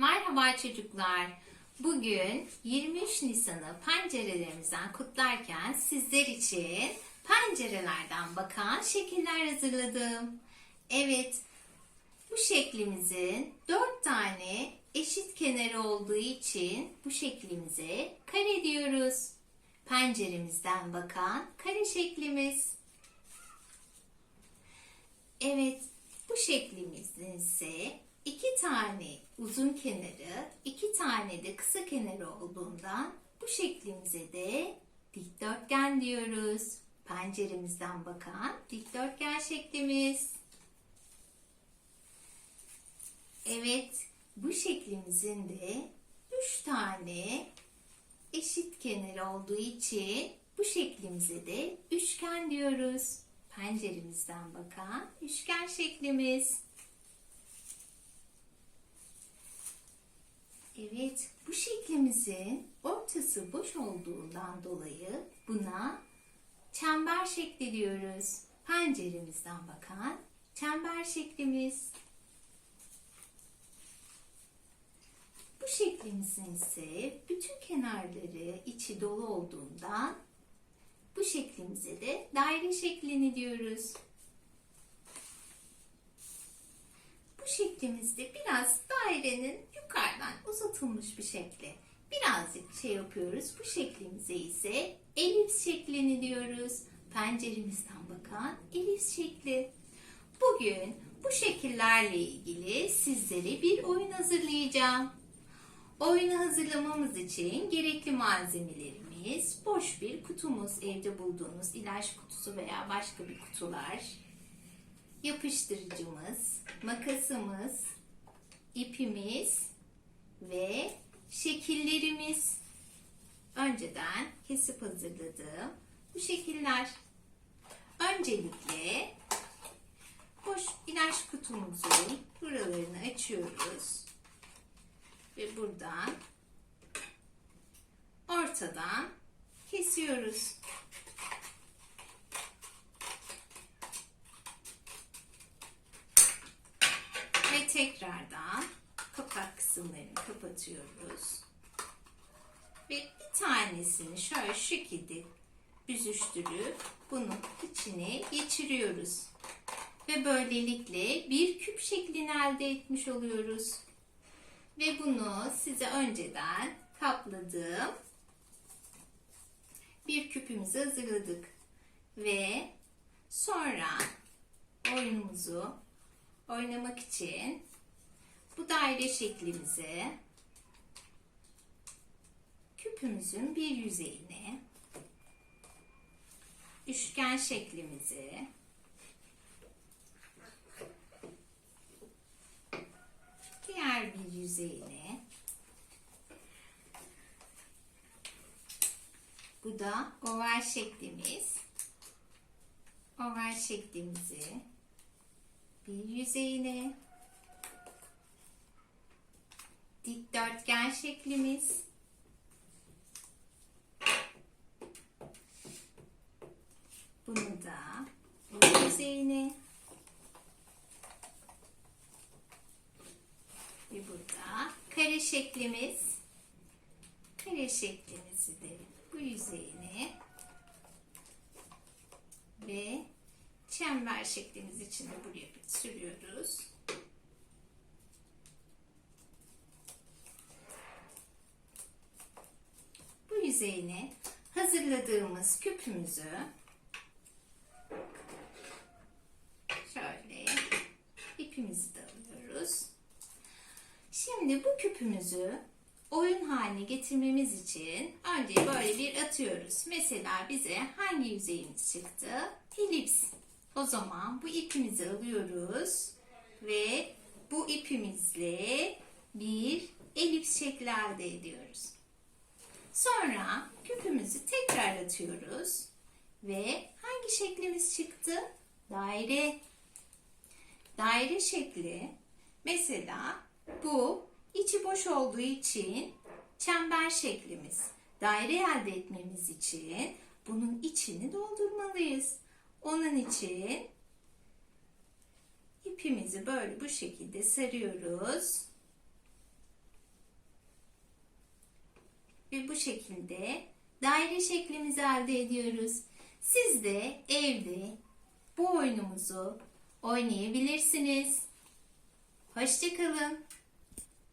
Merhaba çocuklar. Bugün 23 Nisan'ı pencerelerimizden kutlarken sizler için pencerelerden bakan şekiller hazırladım. Evet, bu şeklimizin 4 tane eşit kenarı olduğu için bu şeklimize kare diyoruz. Penceremizden bakan kare şeklimiz. Evet, bu şeklimizin ise iki tane uzun kenarı, iki tane de kısa kenarı olduğundan bu şeklimize de dikdörtgen diyoruz. Penceremizden bakan dikdörtgen şeklimiz. Evet, bu şeklimizin de üç tane eşit kenarı olduğu için bu şeklimize de üçgen diyoruz. Penceremizden bakan üçgen şeklimiz. Evet, bu şeklimizin ortası boş olduğundan dolayı buna çember şekli diyoruz. Penceremizden bakan çember şeklimiz. Bu şeklimizin ise bütün kenarları içi dolu olduğundan bu şeklimize de daire şeklini diyoruz. Bu şeklimizde biraz dairenin yukarıdan uzatılmış bir şekli. Birazcık şey yapıyoruz. Bu şeklimize ise elips şeklini diyoruz. Penceremizden bakan elips şekli. Bugün bu şekillerle ilgili sizlere bir oyun hazırlayacağım. Oyunu hazırlamamız için gerekli malzemelerimiz boş bir kutumuz, evde bulduğunuz ilaç kutusu veya başka bir kutular, yapıştırıcımız, makasımız, ipimiz ve şekillerimiz. Önceden kesip hazırladığım bu şekiller. Öncelikle boş ilaç kutumuzun buralarını açıyoruz ve buradan ortadan kesiyoruz. Ve tekrardan kapak kısımlarını kapatıyoruz. Ve bir tanesini şöyle şekilde büzüştürüp bunun içine geçiriyoruz. Ve böylelikle bir küp şeklini elde etmiş oluyoruz. Ve bunu size önceden kapladığım bir küpümüzü hazırladık. Ve sonra oyunumuzu oynamak için bu daire şeklimize küpümüzün bir yüzeyine üçgen şeklimizi diğer bir yüzeyine bu da oval şeklimiz. Oval şeklimizi bir yüzeyine dikdörtgen şeklimiz. Bunu da bu yüzeyine ve burada kare şeklimiz. Kare şeklimizi de bu yüzeyine ve çember şeklimiz için de buraya sürüyoruz. Yüzeyine hazırladığımız küpümüzü şöyle ipimizi de alıyoruz. Şimdi bu küpümüzü oyun haline getirmemiz için önce böyle bir atıyoruz. Mesela bize hangi yüzeyimiz çıktı? Elips. O zaman bu ipimizi alıyoruz ve bu ipimizle bir elips şekli elde ediyoruz. Sonra küpümüzü tekrar atıyoruz ve hangi şeklimiz çıktı? Daire. Daire şekli mesela bu içi boş olduğu için çember şeklimiz. Daire elde etmemiz için bunun içini doldurmalıyız. Onun için ipimizi böyle bu şekilde sarıyoruz. Ve bu şekilde daire şeklimizi elde ediyoruz. Siz de evde bu oyunumuzu oynayabilirsiniz. Hoşçakalın.